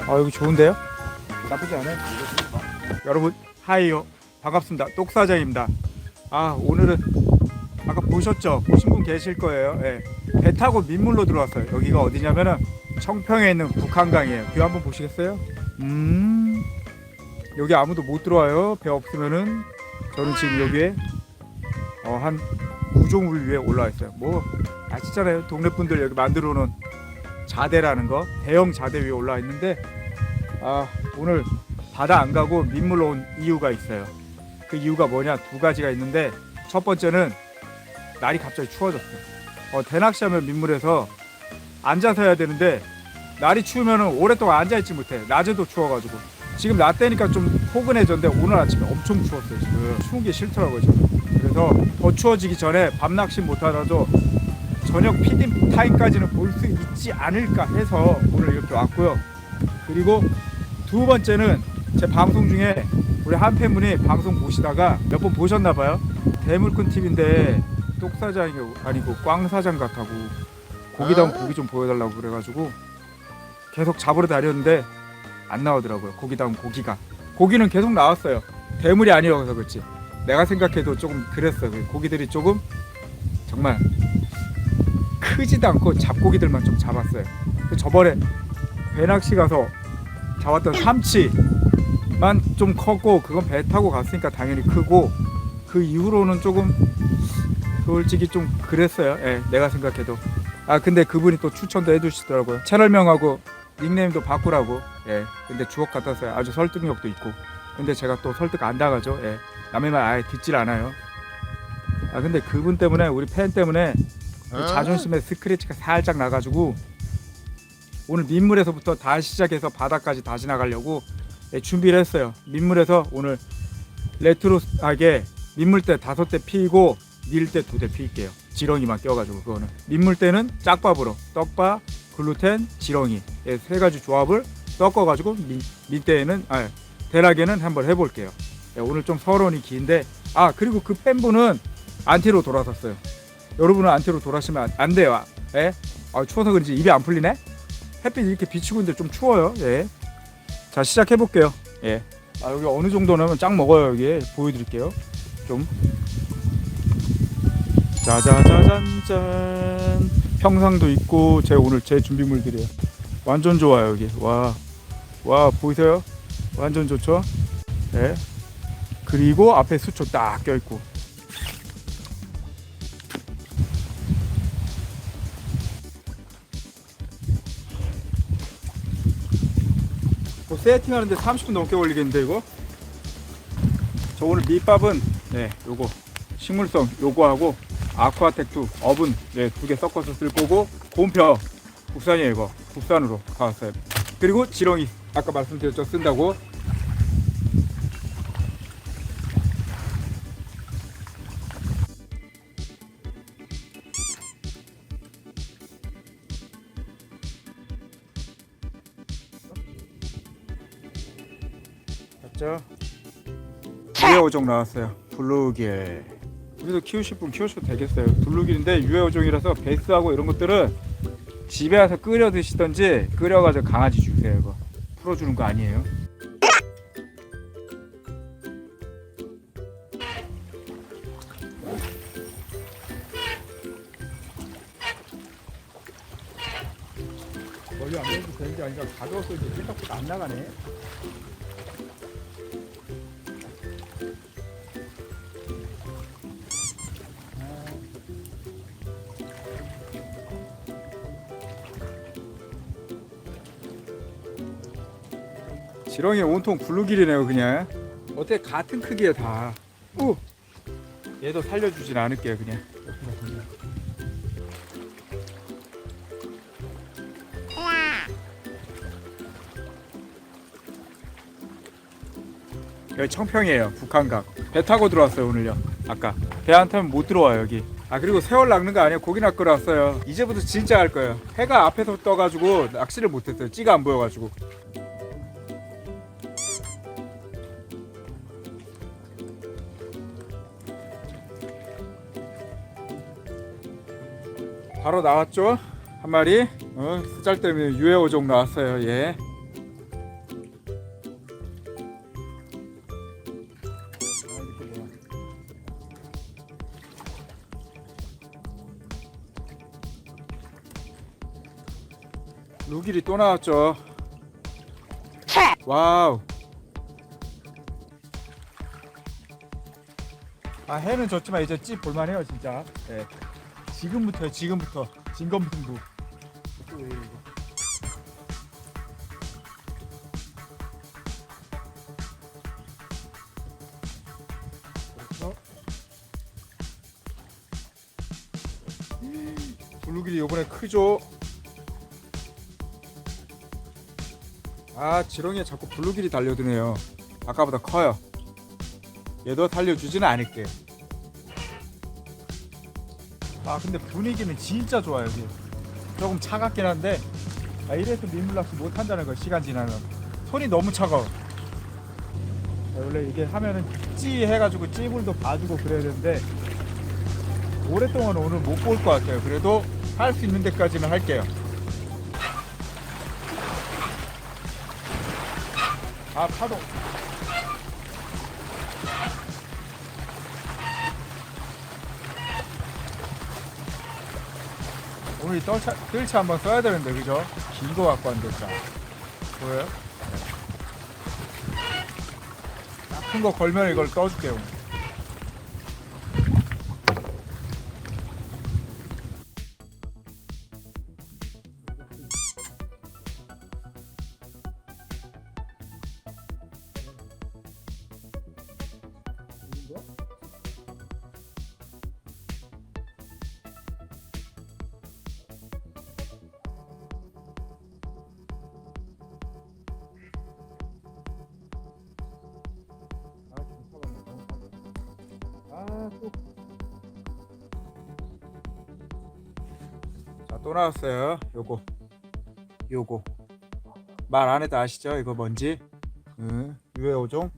아 여기 좋은데요? 나쁘지 않아요. 여러분 하이요 반갑습니다. 똑사장입니다. 아 오늘은 아까 보셨죠? 보신 분 계실 거예요. 예. 배 타고 민물로 들어왔어요. 여기가 어디냐면은 청평에 있는 북한강이에요. 뷰 한번 보시겠어요? 음 여기 아무도 못 들어와요. 배 없으면은 저는 지금 여기에 어, 한 구조물 위에 올라와 있어요. 뭐 아시잖아요. 동네 분들 여기 만들어 놓은 자대라는 거 대형 자대 위에 올라와 있는데 아 오늘 바다 안 가고 민물로 온 이유가 있어요. 그 이유가 뭐냐 두 가지가 있는데 첫 번째는 날이 갑자기 추워졌어요. 어, 대낚시하면 민물에서 앉아서 해야 되는데 날이 추우면 오랫동안 앉아 있지 못해. 낮에도 추워가지고 지금 낮 때니까 좀 포근해졌는데 오늘 아침에 엄청 추웠어요. 지금 추운 게 싫더라고요. 지금. 그래서 더 추워지기 전에 밤 낚시 못하더라도 저녁 피딩 타임까지는 볼 수 있지 않을까 해서 오늘 이렇게 왔고요. 그리고 두 번째는 제 방송 중에 우리 한 팬분이 방송 보시다가 몇 번 보셨나 봐요. 대물큰 TV인데 똑 사장이 아니고 꽝 사장 같다고 고기다운 고기 좀 보여달라고 그래가지고 계속 잡으러 다녔는데 안 나오더라고요. 고기다운 고기가 고기는 계속 나왔어요. 대물이 아니어서 그렇지. 내가 생각해도 조금 그랬어요. 그 고기들이 조금 정말 크지도 않고 잡고기들만 좀 잡았어요. 그 저번에 배낚시 가서 잡았던 삼치만 좀 컸고 그건 배 타고 갔으니까 당연히 크고 그 이후로는 조금 솔직히 좀 그랬어요. 예, 내가 생각해도. 아 근데 그분이 또 추천도 해주시더라고요. 채널명하고 닉네임도 바꾸라고. 예. 근데 주옥 같았어요. 아주 설득력도 있고. 근데 제가 또 설득 안 당하죠. 예. 남의 말 아예 듣질 않아요. 아 근데 그분 때문에 우리 팬 때문에 그 자존심에 스크래치가 살짝 나가지고 오늘 민물에서부터 다시 시작해서 바다까지 다시 나가려고 예, 준비를 했어요. 민물에서 오늘 레트로하게 민물대 다섯 대 피고 밀대 두대 피울게요. 지렁이만 껴가지고 그거는 민물대는 짝밥으로 떡밥, 글루텐, 지렁이 예, 세 가지 조합을 섞어가지고 민, 밀대에는 아 대락에는 한번 해볼게요. 예, 오늘 좀 서론이 긴데 아 그리고 그 팬분은 안티로 돌아섰어요. 여러분은 안티로 돌아시면 안, 안 돼요. 예? 아, 추워서 그런지 입이 안 풀리네. 햇빛 이렇게 비치고 있는데 좀 추워요. 예. 자 시작해 볼게요. 예. 아 여기 어느 정도는 짱 먹어요 여기 보여드릴게요. 좀. 짜자자잔짠. 평상도 있고 제 오늘 제 준비물들이에요. 완전 좋아요 여기. 와. 와 보이세요? 완전 좋죠? 예. 그리고 앞에 수초 딱 껴있고 세팅하는데 30분 넘게 걸리겠는데 이거? 저 오늘 밑밥은 네 요거. 식물성 요거하고 아쿠아텍투 어분 네두 개 섞어서 쓸 거고 곰표. 국산이에요 이거. 국산으로 가왔어요. 그리고 지렁이. 아까 말씀드렸죠. 쓴다고 맞죠? 유해어종 나왔어요. 블루길. 우리도 키우실 분 키우셔도 되겠어요. 블루길인데 유해어종이라서 베스하고 이런 것들은 집에 와서 끓여 드시던지 끓여가지고 강아지 주세요. 이거 풀어주는 거 아니에요. 멀리 안 가도 되는 게 아니라 가져와서 이제 생각보다 안 나가네. 지렁이 온통 블루길이네요 그냥. 어때? 같은 크기에 다. 오! 얘도 살려주진 않을게요 그냥. 여기 청평이에요 북한강 배 타고 들어왔어요 오늘요. 아까. 배 안 타면 못 들어와요 여기. 아 그리고 세월 낚는 거 아니에요? 고기 낚으러 왔어요. 이제부터 진짜 할 거예요. 해가 앞에서 떠가지고 낚시를 못했어요. 찌가 안 보여가지고 바로 나왔죠? 한 마리 어, 쓰잘 때문에 유해오종 나왔어요. 예. 루길이 또 나왔죠. 와우. 아 해는 좋지만 이제 찝 볼만해요 진짜. 예. 지금부터요 지금부터 진검승부. 그렇죠. 블루길이 요번에 크죠. 아 지렁이에 자꾸 블루길이 달려드네요. 아까보다 커요. 얘도 달려주지는 않을게. 아 근데 분위기는 진짜 좋아 여기. 조금 차갑긴 한데 아, 이래서 민물낚시 못 한다는 거 시간 지나면 손이 너무 차가워. 아, 원래 이게 하면은 찌 해가지고 찌물도 봐주고 그래야 되는데 오랫동안 오늘 못 볼 것 같아요. 그래도 할 수 있는 데까지는 할게요. 아 파도. 오늘 이 뜰차, 한번 써야 되는데 그죠? 긴 거 갖고 왔는데 자 보여요? 큰 거 걸면 이걸 떠줄게요 자, 또 나왔어요. 요거. 요거. 말 안 해도 아시죠? 이거 뭔지? 응. 유해 오종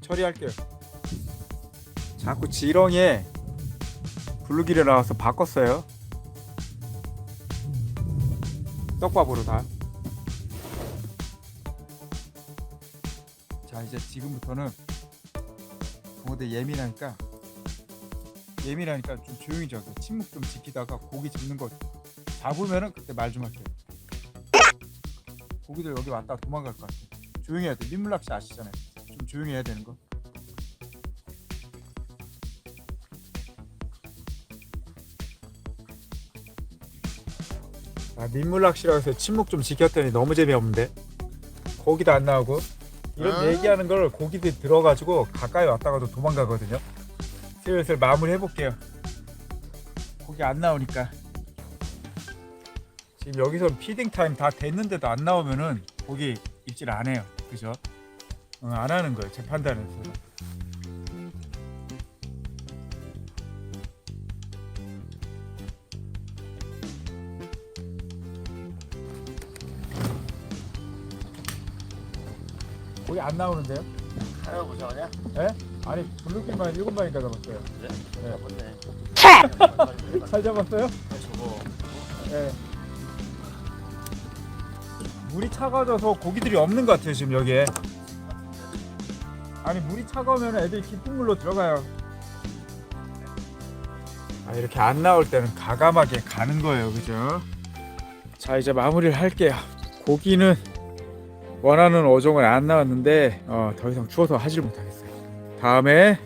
처리할게요. 자꾸 지렁이에 블루길에 나와서 바꿨어요. 떡밥으로 다. 자, 이제 지금부터는 붕어들 예민하니까 예민하니까 좀 조용히 좀 하세요. 침묵 좀 지키다가 고기 잡는 거 잡으면은 그때 말 좀 할게요. 고기들 여기 왔다 도망갈 것 같아. 조용히 해야 돼. 민물낚시 아시잖아요. 좀 조용히 해야 되는 거. 아, 민물낚시라고 해서 침묵 좀 지켰더니 너무 재미없는데 고기도 안 나오고 이런 어? 얘기하는 걸 고기들 들어가지고 가까이 왔다가도 도망가거든요. 슬슬 마무리 해볼게요. 고기 안 나오니까 지금 여기서 피딩 타임 다 됐는데도 안 나오면은 고기 입질 안 해요. 그죠? 어, 안 하는 거예요. 제 판단에서. 고기 안 나오는데요? 하나 보자 그냥. 예? 아니 블루길만 일곱 마리인가 잡았어요. 그래? 네. 잡았네. 잘 잡았어요? 저거 예. 물이 차가워져서 고기들이 없는 것 같아요 지금 여기에. 아니 물이 차가우면 애들이 깊은 물로 들어가요. 아 이렇게 안 나올 때는 가감하게 가는 거예요, 그죠? 자 이제 마무리를 할게요. 고기는 원하는 어종은 안 나왔는데 어, 더 이상 추워서 하질 못하겠어요. 다음에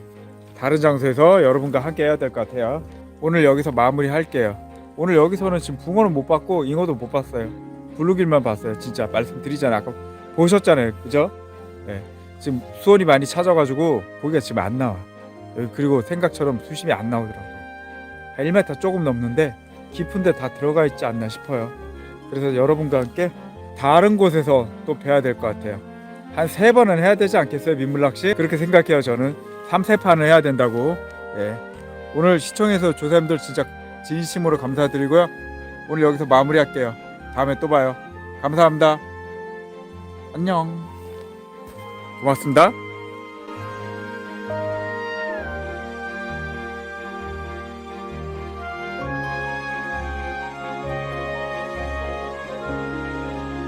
다른 장소에서 여러분과 함께 해야 될 것 같아요. 오늘 여기서 마무리 할게요. 오늘 여기서는 지금 붕어는 못 봤고 잉어도 못 봤어요. 블루길만 봤어요. 진짜 말씀드리잖아요. 아까 보셨잖아요. 그죠? 네. 지금 수온이 많이 찾아가지고 고기가 지금 안 나와. 그리고 생각처럼 수심이 안 나오더라고요. 한 1m 조금 넘는데 깊은데 다 들어가 있지 않나 싶어요. 그래서 여러분과 함께 다른 곳에서 또 뵈야 될 것 같아요. 한 세 번은 해야 되지 않겠어요? 민물낚시? 그렇게 생각해요. 저는 3, 세 판을 해야 된다고. 예. 오늘 시청해서 조사님들 진짜 진심으로 감사드리고요. 오늘 여기서 마무리할게요. 다음에 또 봐요. 감사합니다. 안녕. 고맙습니다.